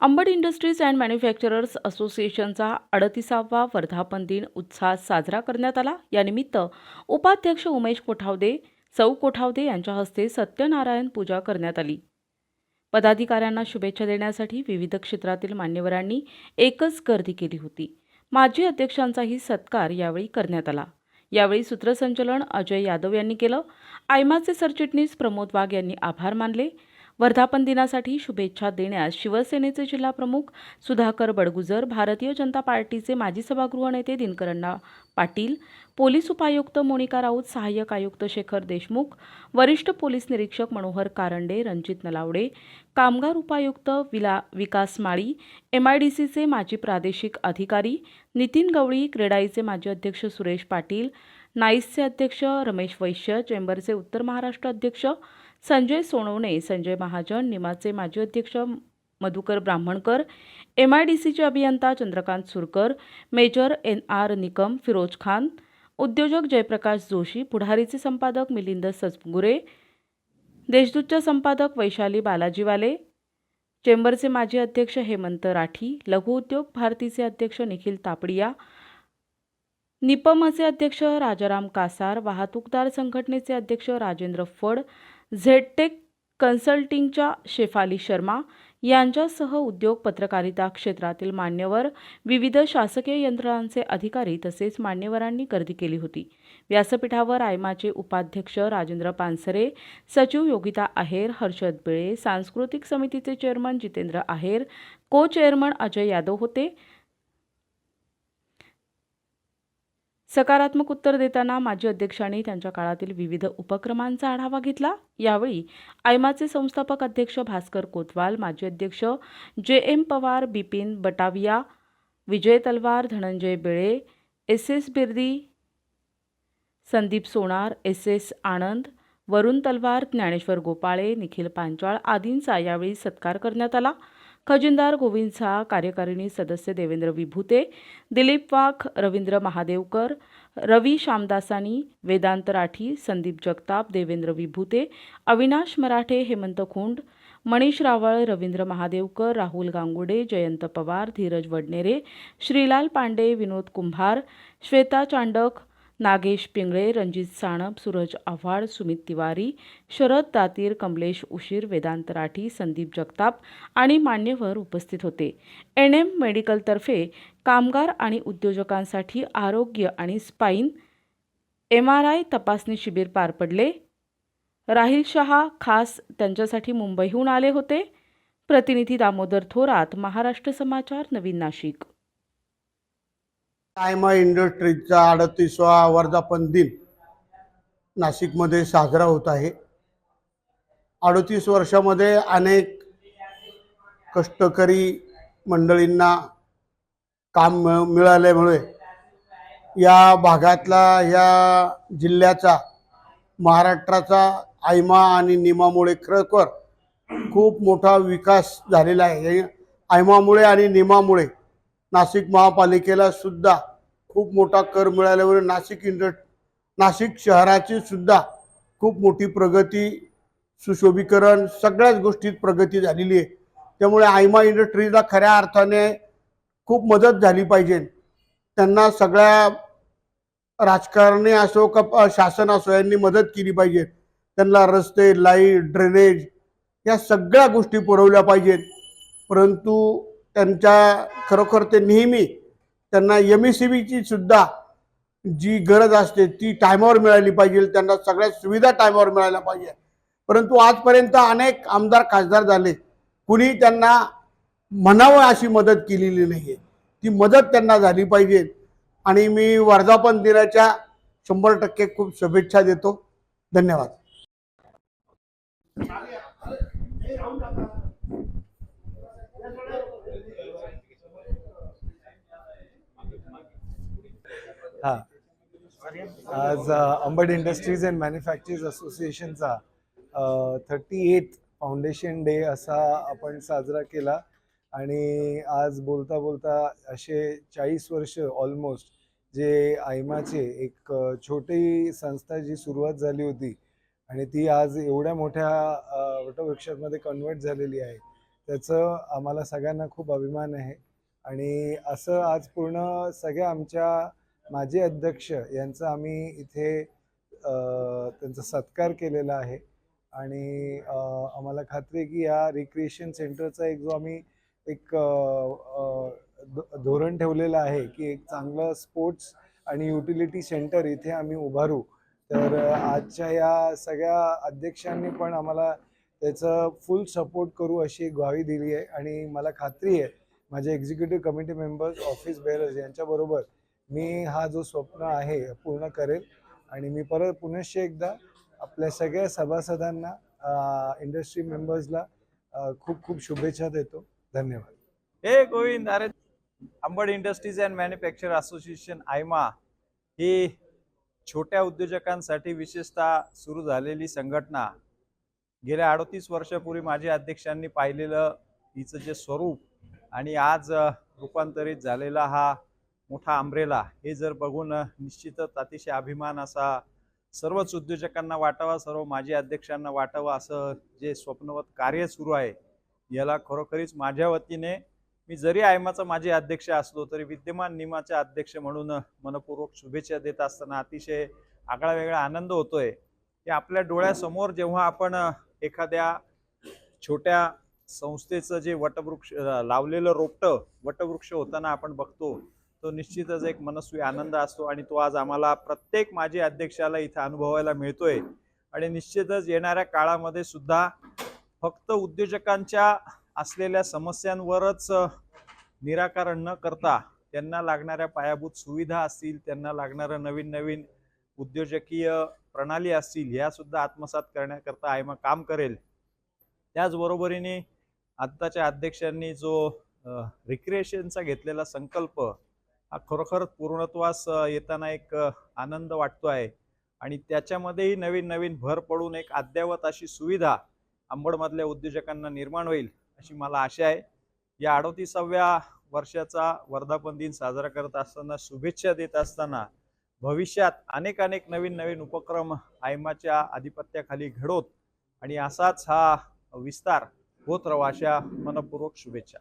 Ambad industries and manufacturers असोसिएशनचा अडतीसावा वर्धापन दिन उत्साहात साजरा करण्यात आला. यानिमित्त उपाध्यक्ष उमेश कोठावदे सौ कोठावदे यांच्या हस्ते सत्यनारायण पूजा करण्यात आली. पदाधिकाऱ्यांना शुभेच्छा देण्यासाठी विविध क्षेत्रातील मान्यवरांनी एकच गर्दी केली होती. माजी अध्यक्षांचाही सत्कार यावेळी करण्यात आला. यावेळी सूत्रसंचलन अजय यादव यांनी केलं. आयमाचे सरचिटणीस प्रमोद वाघ यांनी आभार मानले. वर्धापन दिनासाठी शुभेच्छा देण्यास शिवसेनेचे जिल्हाप्रमुख सुधाकर बडगुजर भारतीय जनता पार्टीचे माजी सभागृह नेते दिनकरण्णा पाटील पोलीस उपायुक्त मोनिका राऊत सहाय्यक आयुक्त शेखर देशमुख वरिष्ठ पोलीस निरीक्षक मनोहर कारंडे रणजित नलावडे कामगार उपायुक्त विला विकास माळी एमआयडीसीचे माजी प्रादेशिक अधिकारी नितीन गवळी क्रेडाईचे माजी अध्यक्ष सुरेश पाटील नाईसचे अध्यक्ष रमेश वैश्य चेंबरचे उत्तर महाराष्ट्र अध्यक्ष संजय सोनवणे संजय महाजन निमाचे माजी अध्यक्ष Madhukar Brahmankar M I D सीचे अभियंता Chandrakant Surkar major N R Nikam Firoz Khan उद्योजक जयप्रकाश जोशी पुढारीचे संपादक मिलिंद सचगुरे देशदूतच्या संपादक वैशाली बालाजीवाले चेंबरचे माजी अध्यक्ष हेमंत राठी लघुउद्योग भारतीचे अध्यक्ष निखिल तापडिया निपमचे अध्यक्ष राजाराम कासार वाहतूकदार संघटनेचे अध्यक्ष राजेंद्र फड झेडटेक कन्सल्टिंगच्या शेफाली शर्मा यांच्यासह उद्योग पत्रकारिता क्षेत्रातील मान्यवर विविध शासकीय यंत्रणांचे अधिकारी तसेच मान्यवरांनी गर्दी केली होती. व्यासपीठावर आयमाचे उपाध्यक्ष राजेंद्र पानसरे सचिव योगिता आहेर हर्षद बिळे सांस्कृतिक समितीचे चेअरमन जितेंद्र आहेर को चेअरमन अजय यादव होते. सकारात्मक उत्तर देताना माजी अध्यक्षांनी त्यांच्या काळातील विविध उपक्रमांचा आढावा घेतला. यावेळी आयमाचे संस्थापक अध्यक्ष भास्कर कोतवाल माजी अध्यक्ष J M Pawar Bipin Batavia Vijay Talwar Dhananjay Bele S S Birdi Sandeep Sonar S S Anand Varun Talwar Dnyaneshwar Gopale Nikhil Panchal आदींचा यावेळी सत्कार करण्यात आला. खजिनदार गोविंद झा कार्यकारिणी सदस्य देवेंद्र विभूते दिलीप वाघ रवींद्र महादेवकर रवी श्यामदासानी वेदांत राठी संदीप जगताप देवेंद्र विभूते अविनाश मराठे हेमंत खुंड मनीष रावळ रवींद्र महादेवकर राहुल गांगुडे जयंत पवार धीरज वडनेरे श्रीलाल पांडे विनोद कुंभार श्वेता चांडक नागेश पिंगळे रणजित साणप सूरज आव्हाड सुमित तिवारी शरद दातीर कमलेश उशीर वेदांत राठी संदीप जगताप आणि मान्यवर उपस्थित होते. एन एम मेडिकलतर्फे कामगार आणि उद्योजकांसाठी आरोग्य आणि स्पाईन एम आर आय तपासणी शिबिर पार पडले. राहिल शहा खास त्यांच्यासाठी मुंबईहून आले होते. प्रतिनिधी दामोदर थोरात महाराष्ट्र समाचार नवीन नाशिक. आयमा इंडस्ट्रीजचा अडतीसवा वर्धापन दिन. नाशिकमध्ये साजरा होत आहे. अडतीस वर्षामध्ये अनेक कष्टकरी मंडळींना काम मिळ मिळाल्यामुळे या भागातला या जिल्ह्याचा महाराष्ट्राचा आयमा आणि निमामुळे खरोखर खूप मोठा विकास झालेला आहे. आयमामुळे आणि निमामुळे नाशिक महापालिकेला सुद्धा खूप मोठा कर मिळाल्यावर नाशिक इंड नाशिक शहराची सुद्धा खूप मोठी प्रगती सुशोभीकरण सगळ्याच गोष्टीत प्रगती झालेली आहे. त्यामुळे आयमा इंडस्ट्रीजला खऱ्या अर्थाने खूप मदत झाली पाहिजे. त्यांना सगळ्या राजकारणी असो का शासन असो यांनी मदत केली पाहिजे. त्यांना रस्ते लाइट ड्रेनेज या सगळ्या गोष्टी पुरवल्या पाहिजेत. परंतु त्यांच्या खरोखर ते नेहमी त्यांना एम एस सी बीची सुद्धा जी गरज असते ती टायमावर मिळाली पाहिजे त्यांना सगळ्या सुविधा टायमावर मिळायला पाहिजे. परंतु आजपर्यंत अनेक आमदार खासदार झाले कुणी त्यांना म्हणावं अशी मदत केलेली नाही आहे ती मदत त्यांना झाली पाहिजे. आणि मी वर्धापन दिनाच्या शंभर टक्के खूप शुभेच्छा देतो. धन्यवाद. आज अंबड इंडस्ट्रीज अँड मॅन्युफॅक्चरर्स असोसिएशनचा थर्टी एथ फाउंडेशन डे असा आपण साजरा केला. आणि आज बोलता बोलता असे चाळीस वर्ष ऑलमोस्ट जे आयमाचे एक छोटी संस्था जी सुरुवात झाली होती आणि ती आज एवढ्या मोठ्या अ, वटवृक्षामध्ये कन्वर्ट झालेली आहे. त्याचं आम्हाला सगळ्यांना खूप अभिमान आहे. आणि असं आज पूर्ण सगळ्या आमच्या माजी अध्यक्ष यांचा आम्ही इथे त्यांचा सत्कार केलेला आहे. आणि आम्हाला खात्री आहे की या रिक्रिएशन सेंटरचा एक जो आम्ही एक धोरण ठेवलेलं आहे की एक चांगलं स्पोर्ट्स आणि युटिलिटी सेंटर इथे आम्ही उभारू. तर आजच्या या सगळ्या अध्यक्षांनी पण आम्हाला त्याचं फुल सपोर्ट करू अशी एक ग्वाही दिली आहे. आणि मला खात्री आहे माझे executive committee members office bearers यांच्याबरोबर मी हा जो स्वप्न आहे पूर्ण करेल आणि मी परत पुनश्च एकदा आपल्या सगळ्या सभासदांना इंडस्ट्री मेंबर्सला खूप खूप शुभेच्छा देतो. धन्यवाद. हे गोविंद अरे Ambad industries and manufacture association AIMA ही छोट्या उद्योजकांसाठी विशेषतः सुरू झालेली संघटना. गेल्या अडतीस वर्षापूर्वी माझ्या अध्यक्षांनी पाहिलेलं हिचं जे स्वरूप आणि आज रूपांतरित झालेला हा मोठा आंब्रेला हे जर बघून निश्चितच अतिशय अभिमान असा सर्वच उद्योजकांना वाटावा सर्व माजी अध्यक्षांना वाटावं असं जे स्वप्नवत कार्य सुरू आहे याला खरोखरीच माझ्या वतीने मी जरी आयमाचा माजी अध्यक्ष असलो तरी विद्यमान निमाचे अध्यक्ष म्हणून मनपूर्वक शुभेच्छा देत असताना अतिशय आगळा वेगळा आनंद होतोय. की आपल्या डोळ्यासमोर जेव्हा आपण एखाद्या छोट्या संस्थेचं जे वटवृक्ष लावलेलं रोपटं वटवृक्ष होताना आपण बघतो तो निश्चितच एक मनस्वी आनंद असतो आणि तो आज आम्हाला प्रत्येक माजी अध्यक्षाला इथं अनुभवायला मिळतोय. आणि निश्चितच येणाऱ्या काळामध्ये सुद्धा फक्त उद्योजकांच्या असलेल्या समस्यांवरच निराकरण न करता त्यांना लागणाऱ्या पायाभूत सुविधा असतील त्यांना लागणारं नवीन नवीन उद्योजकीय प्रणाली असतील ह्या सुद्धा आत्मसात करण्याकरता आयमा काम करेल. त्याचबरोबरीने आत्ताच्या अध्यक्षांनी जो रिक्रिएशनचा घेतलेला संकल्प खरोखर पूर्णत्वास येताना एक आनंद वाटतो आहे. आणि त्याच्यामध्येही नवीन नवीन भर पडून एक अद्ययावत अशी सुविधा अंबडमधल्या उद्योजकांना निर्माण होईल अशी मला आशा आहे. या अडोतीसाव्या वर्षाचा वर्धापन दिन साजरा करत असताना शुभेच्छा देत असताना भविष्यात अनेक अनेक नवीन नवीन उपक्रम आयमाच्या आधिपत्याखाली घडवत आणि असाच हा विस्तार होत राहावा अशा मनपूर्वक शुभेच्छा.